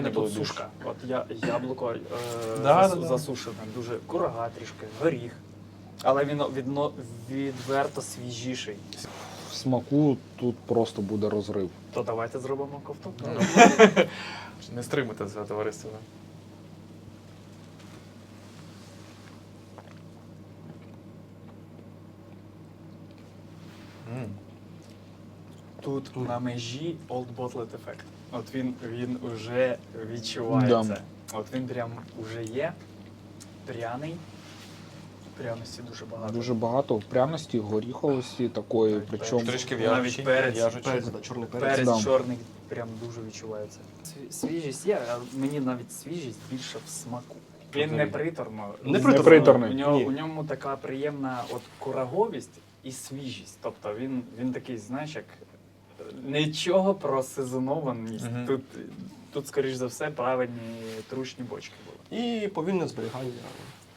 Не було тут сушка. От я яблуко е, Да, засу- да, да. засушене, дуже курага трішки, горіх. Але він відно, відверто свіжіший. В смаку тут просто буде розрив. То давайте зробимо ковток. Не стримуйте це товариство. М. Тут на межі Old Bottled Effect. От він, він вже відчувається. Да. От він прям уже є. Пряний. Пряності дуже багато. Дуже багато пряності, горіховості такої, Так, причому Трішки Навіть в'яжучий. перець, в'яжучий. перець, Да, чорний перець. перець Да. чорний прям дуже відчувається. Свіжість є, а мені навіть свіжість більше в смаку. Він не приторно. Не приторно. приторний. У нього, у ньому така приємна от кураговість і свіжість. Тобто він, він такий, знаєш, як нічого про сезонованість. Мгм. Тут, тут, скоріш за все, правильні трушні бочки були. І повільне зберігання